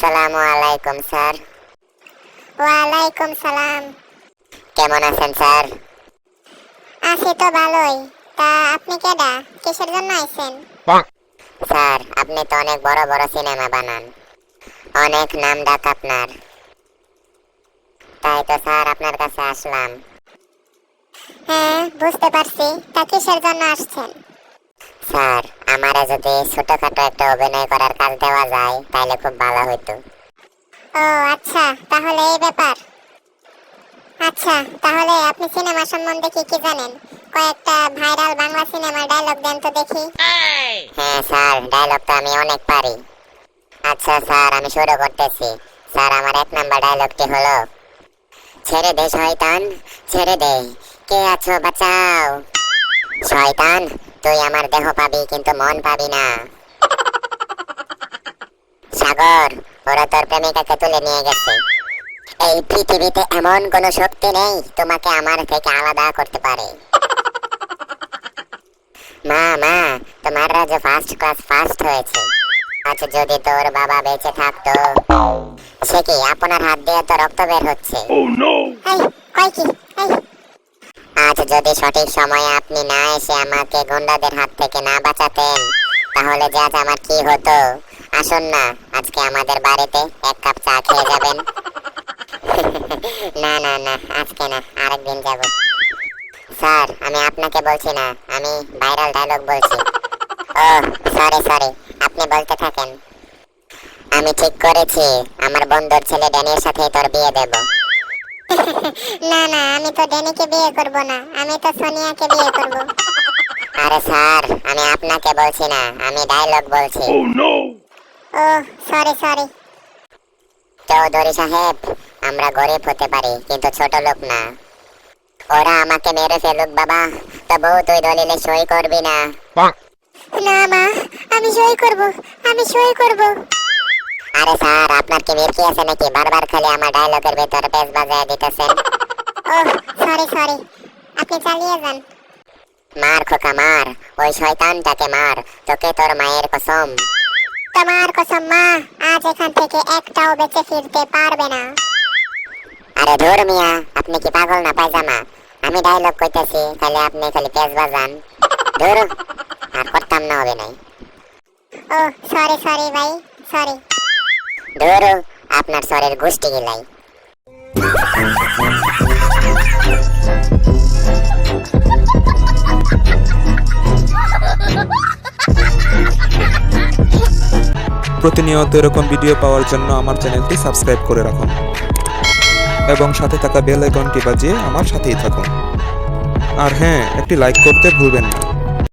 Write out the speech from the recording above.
আসসালামু আলাইকুম স্যার। ওয়ালাইকুম সালাম। কেমন আছেন স্যার? আছি তো ভালোই। তা আপনি কেডা? কিসের জন্য আইছেন? স্যার আপনি তো অনেক বড় বড় সিনেমা বানান। অনেক নাম ডাক আপনার। তাই তো স্যার আপনার কাছে আসলাম। হ্যাঁ বুঝতে পারছি। তা কিসের জন্য আসছেন? স্যার আমারে যদি ছোটখাটো একটা অভিনয় করার কাজ দেওয়া যায় তাহলে খুব ভালো হইতো। ও আচ্ছা তাহলে এই ব্যাপার। আচ্ছা তাহলে আপনি সিনেমা সম্বন্ধে কি কি জানেন? কয়েকটা ভাইরাল বাংলা সিনেমার ডায়লগ দেন তো দেখি। হ্যাঁ স্যার ডায়লগ তো আমি অনেক পারি। আচ্ছা স্যার আমি শুরু করতেছি। স্যার আমার এক নাম্বার ডায়লগটি হলো ছেড়ে দে শয়তান ছেড়ে দে। কে আছো বাঁচাও। শয়তান তুই আমার দেহ পাবি কিন্তু মন পাবি না। সাগর ওরা তোর প্রেমিকাকে তুলে নিয়ে গেছে। এই পৃথিবীতে এমন কোনো শক্তি নেই তোমাকে আমার থেকে আলাদা করতে পারে। মা মা তোমার রাজা ফার্স্ট ক্লাস ফার্স্ট হয়েছে। আজ যদি তোর বাবা বেঁচে থাকতো সে কি আপনার হাত দিয়ে তো রক্ত বের হচ্ছে? এই কয় কি? আজ যদি সঠিক সময়ে আপনি না এসে আমাকে গুন্ডাদের হাত থেকে না বাঁচাতেন, তাহলে যে আজ আমার কি হতো? আসুন না, আজকে আমাদের বাড়িতে এক কাপ চা খেয়ে যাবেন। না না না, আজকে না, আরেকদিন যাব। স্যার, আমি আপনাকে বলছি না, আমি ভাইরাল ডায়লগ বলছি। ও সরি সরি আপনি বলতে থাকেন। আমি ঠিক করেছি, আমার বন্ধুর ছেলে ড্যানির সাথে তোর বিয়ে দেব। না না আমি তো ডেনিকে বিয়ে করব না। আমি তো সোনিয়াকে বিয়ে করব। আরে স্যার আমি আপনাকে বলছি না আমি ডায়লগ বলছি। ও সরি সরি চৌধুরী সাহেব আমরা গরিব হতে পারি কিন্তু ছোট লোক না। ওরা আমাকে মেরে ফেলুক বাবা। তবু তুই দলিলে সই করবি না। না মা আমি সই করব আমি সই করব। আরে স্যার আপনার কি মির্কি আছে নাকি? বারবার খালি আমার ডায়লগের ভেতর পেজ বাজায় দিতেছেন। ও সরি সরি আপনি চালিয়ে যান। মার খোকা মার। ওই শয়তানটাকে মার। তোকে তোর মায়ের কসম। তোমার কসম মা আজ এখান থেকে একটাও বেঁচে ফিরতে পারবে না। আরে ধর মিয়া আপনি কি পাগল না পায়জামা? আমি ডায়লগ কইতেছি তাহলে আপনি খালি পেজ বাজান। ধর আর করতাম না হবে নাই ও সরি সরি ভাই সরি ধর, আপনার স্বরের গোষ্ঠী গিলাই। প্রতিনিয়ত এরকম ভিডিও পাওয়ার জন্য আমার চ্যানেলটি সাবস্ক্রাইব করে রাখুন। এবং সাথে থাকা বেল আইকনটি বাজিয়ে আমার সাথেই থাকুন। আর হ্যাঁ একটি লাইক করতে ভুলবেন না।